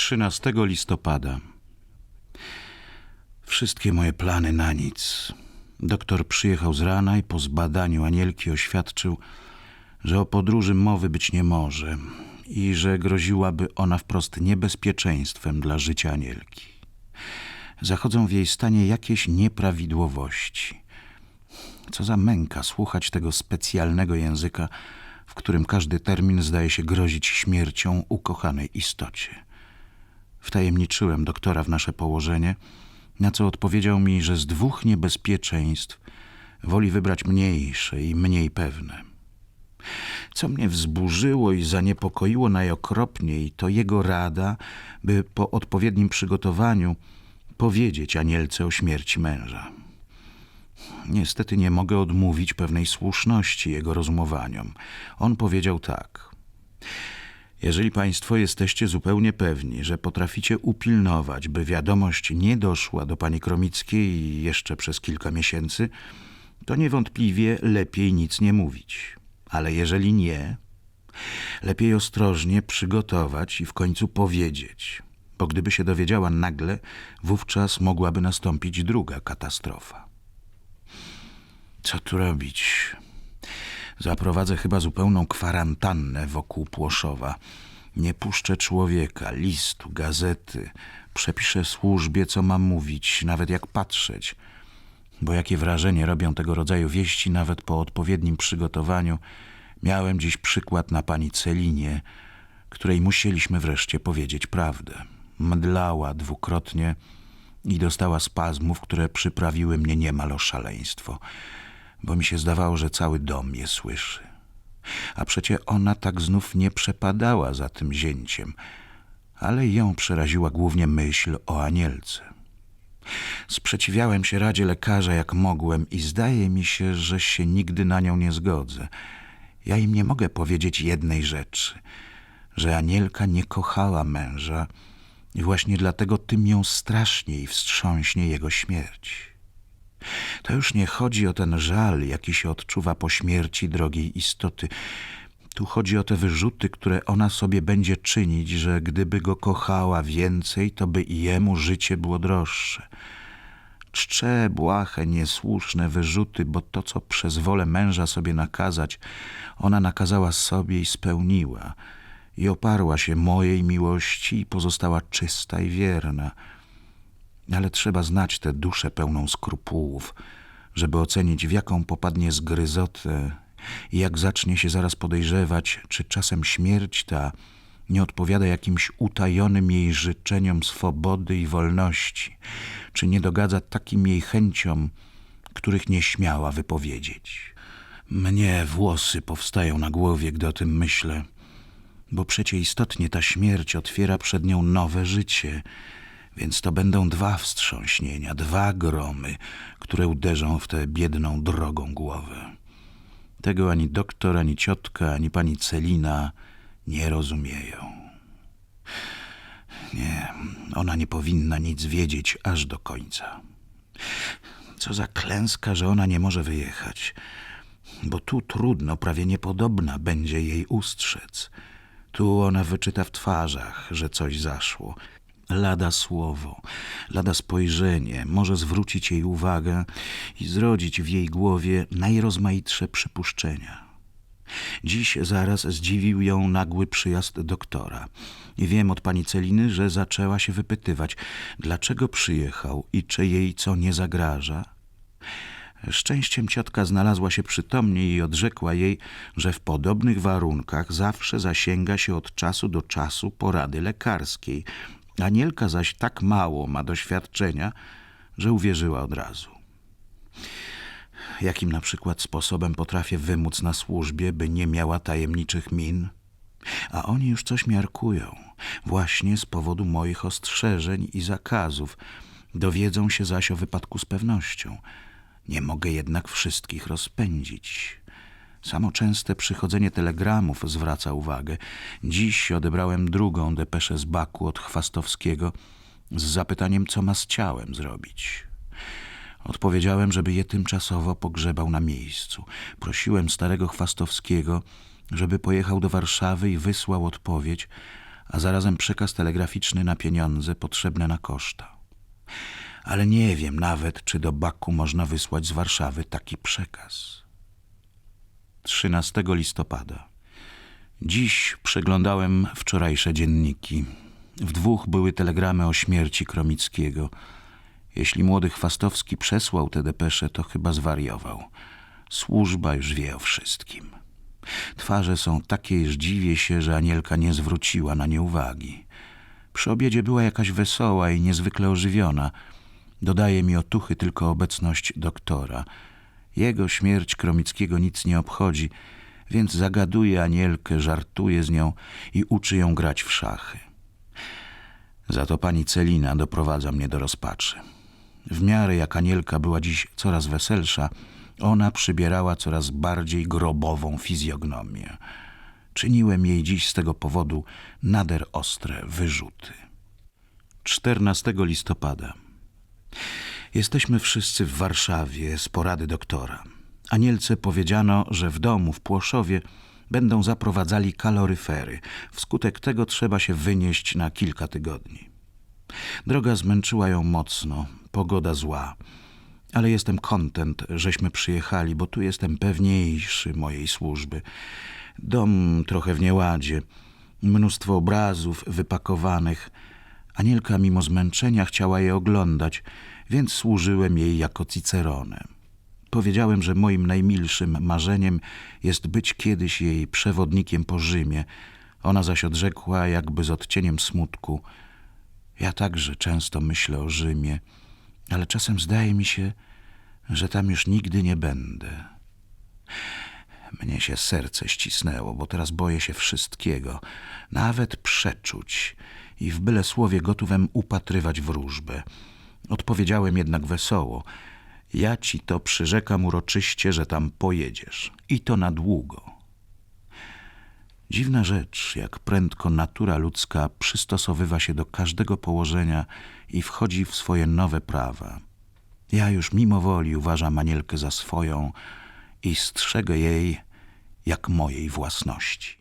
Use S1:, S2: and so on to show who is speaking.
S1: 13 listopada. Wszystkie moje plany na nic. Doktor przyjechał z rana i po zbadaniu Anielki oświadczył, że o podróży mowy być nie może i że groziłaby ona wprost niebezpieczeństwem dla życia Anielki. Zachodzą w jej stanie jakieś nieprawidłowości. Co za męka słuchać tego specjalnego języka, w którym każdy termin zdaje się grozić śmiercią ukochanej istocie. Wtajemniczyłem doktora w nasze położenie, na co odpowiedział mi, że z dwóch niebezpieczeństw woli wybrać mniejsze i mniej pewne. Co mnie wzburzyło i zaniepokoiło najokropniej, to jego rada, by po odpowiednim przygotowaniu powiedzieć Anielce o śmierci męża. Niestety nie mogę odmówić pewnej słuszności jego rozumowaniom. On powiedział tak. Jeżeli państwo jesteście zupełnie pewni, że potraficie upilnować, by wiadomość nie doszła do pani Kromickiej jeszcze przez kilka miesięcy, to niewątpliwie lepiej nic nie mówić. Ale jeżeli nie, lepiej ostrożnie przygotować i w końcu powiedzieć, bo gdyby się dowiedziała nagle, wówczas mogłaby nastąpić druga katastrofa. Co tu robić? Zaprowadzę chyba zupełną kwarantannę wokół Płoszowa. Nie puszczę człowieka, listu, gazety. Przepiszę służbie, co mam mówić, nawet jak patrzeć. Bo jakie wrażenie robią tego rodzaju wieści, nawet po odpowiednim przygotowaniu. Miałem dziś przykład na pani Celinie, której musieliśmy wreszcie powiedzieć prawdę. Mdlała dwukrotnie i dostała spazmów, które przyprawiły mnie niemal o szaleństwo bo mi się zdawało, że cały dom je słyszy. A przecie ona tak znów nie przepadała za tym zięciem, ale ją przeraziła głównie myśl o anielce. Sprzeciwiałem się radzie lekarza jak mogłem i zdaje mi się, że się nigdy na nią nie zgodzę. Ja im nie mogę powiedzieć jednej rzeczy, że anielka nie kochała męża i właśnie dlatego tym ją straszniej wstrząśnie jego śmierć. To już nie chodzi o ten żal, jaki się odczuwa po śmierci drogiej istoty. Tu chodzi o te wyrzuty, które ona sobie będzie czynić, że gdyby go kochała więcej, to by i jemu życie było droższe. Czcze, błahe, niesłuszne wyrzuty, bo to, co przez wolę męża sobie nakazać, ona nakazała sobie i spełniła. I oparła się mojej miłości i pozostała czysta i wierna. Ale trzeba znać tę duszę pełną skrupułów, żeby ocenić, w jaką popadnie zgryzotę i jak zacznie się zaraz podejrzewać, czy czasem śmierć ta nie odpowiada jakimś utajonym jej życzeniom swobody i wolności, czy nie dogadza takim jej chęciom, których nie śmiała wypowiedzieć. Mnie włosy powstają na głowie, gdy o tym myślę, bo przecie istotnie ta śmierć otwiera przed nią nowe życie – więc to będą dwa wstrząśnienia, dwa gromy, które uderzą w tę biedną, drogą głowę. Tego ani doktor, ani ciotka, ani pani Celina nie rozumieją. Nie, ona nie powinna nic wiedzieć aż do końca. Co za klęska, że ona nie może wyjechać, bo tu trudno, prawie niepodobna będzie jej ustrzec. Tu ona wyczyta w twarzach, że coś zaszło Lada słowo, lada spojrzenie może zwrócić jej uwagę i zrodzić w jej głowie najrozmaitsze przypuszczenia. Dziś zaraz zdziwił ją nagły przyjazd doktora. Wiem od pani Celiny, że zaczęła się wypytywać, dlaczego przyjechał i czy jej co nie zagraża. Szczęściem ciotka znalazła się przytomnie i odrzekła jej, że w podobnych warunkach zawsze zasięga się od czasu do czasu porady lekarskiej, Anielka zaś tak mało ma doświadczenia, że uwierzyła od razu. Jakim na przykład sposobem potrafię wymóc na służbie, by nie miała tajemniczych min? A oni już coś miarkują, właśnie z powodu moich ostrzeżeń i zakazów. Dowiedzą się zaś o wypadku z pewnością. Nie mogę jednak wszystkich rozpędzić. Samo częste przychodzenie telegramów zwraca uwagę. Dziś odebrałem drugą depeszę z Baku od Chwastowskiego z zapytaniem, co ma z ciałem zrobić. Odpowiedziałem, żeby je tymczasowo pogrzebał na miejscu. Prosiłem starego Chwastowskiego, żeby pojechał do Warszawy i wysłał odpowiedź, a zarazem przekaz telegraficzny na pieniądze potrzebne na koszta. Ale nie wiem nawet, czy do Baku można wysłać z Warszawy taki przekaz. 13 listopada. Dziś przeglądałem wczorajsze dzienniki. W dwóch były telegramy o śmierci Kromickiego. Jeśli młody Chwastowski przesłał te depesze, to chyba zwariował. Służba już wie o wszystkim. Twarze są takie, iż dziwię się, że Anielka nie zwróciła na nie uwagi. Przy obiedzie była jakaś wesoła i niezwykle ożywiona. Dodaje mi otuchy tylko obecność doktora. Jego śmierć Kromickiego nic nie obchodzi, więc zagaduje Anielkę, żartuje z nią i uczy ją grać w szachy. Za to pani Celina doprowadza mnie do rozpaczy. W miarę jak Anielka była dziś coraz weselsza, ona przybierała coraz bardziej grobową fizjognomię. Czyniłem jej dziś z tego powodu nader ostre wyrzuty. 14 listopada. Jesteśmy wszyscy w Warszawie z porady doktora. Anielce powiedziano, że w domu w Płoszowie będą zaprowadzali kaloryfery. Wskutek tego trzeba się wynieść na kilka tygodni. Droga zmęczyła ją mocno, pogoda zła, ale jestem kontent, żeśmy przyjechali, bo tu jestem pewniejszy mojej służby. Dom trochę w nieładzie, mnóstwo obrazów wypakowanych. Anielka mimo zmęczenia chciała je oglądać, więc służyłem jej jako Cicerone. Powiedziałem, że moim najmilszym marzeniem jest być kiedyś jej przewodnikiem po Rzymie. Ona zaś odrzekła, jakby z odcieniem smutku. Ja także często myślę o Rzymie, ale czasem zdaje mi się, że tam już nigdy nie będę. Mnie się serce ścisnęło, bo teraz boję się wszystkiego, nawet przeczuć i w byle słowie gotówem upatrywać wróżbę. Odpowiedziałem jednak wesoło. Ja ci to przyrzekam uroczyście, że tam pojedziesz. I to na długo. Dziwna rzecz, jak prędko natura ludzka przystosowywa się do każdego położenia i wchodzi w swoje nowe prawa. Ja już mimo woli uważam Anielkę za swoją i strzegę jej jak mojej własności.